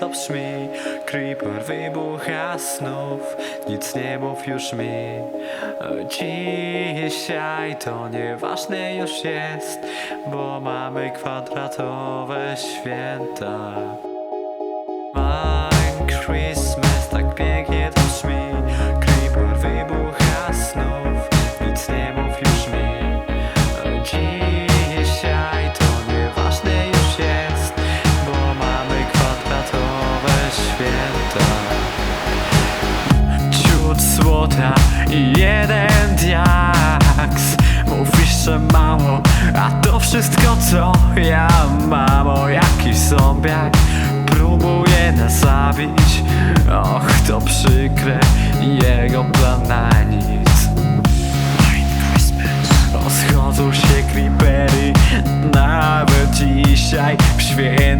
to brzmi. Creeper wybucha snów. Nic nie mów już mi. Dzisiaj to nieważne już jest Bo mamy kwadratowe święta. My Christmas i jeden diaks. Mówisz, że mało, a to wszystko co ja mam. O jakiś zombiak próbuje nas zabić Och, to przykre, jego plan na nic. Rozchodzą się creepery Nawet dzisiaj w święta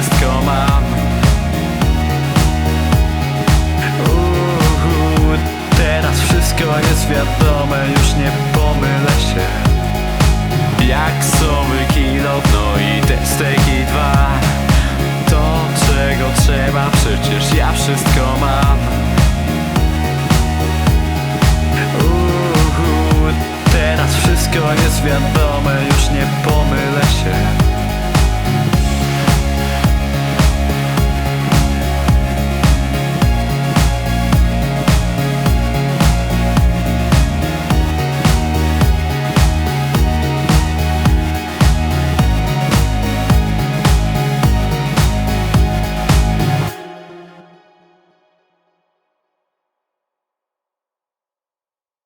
wszystko mam. Uhu, teraz wszystko jest wiadome, już nie pomylę się. Jak sowy kilo, no i te steki dwa. To czego trzeba, przecież ja wszystko mam. Uhu, teraz wszystko jest wiadome, już nie pomylę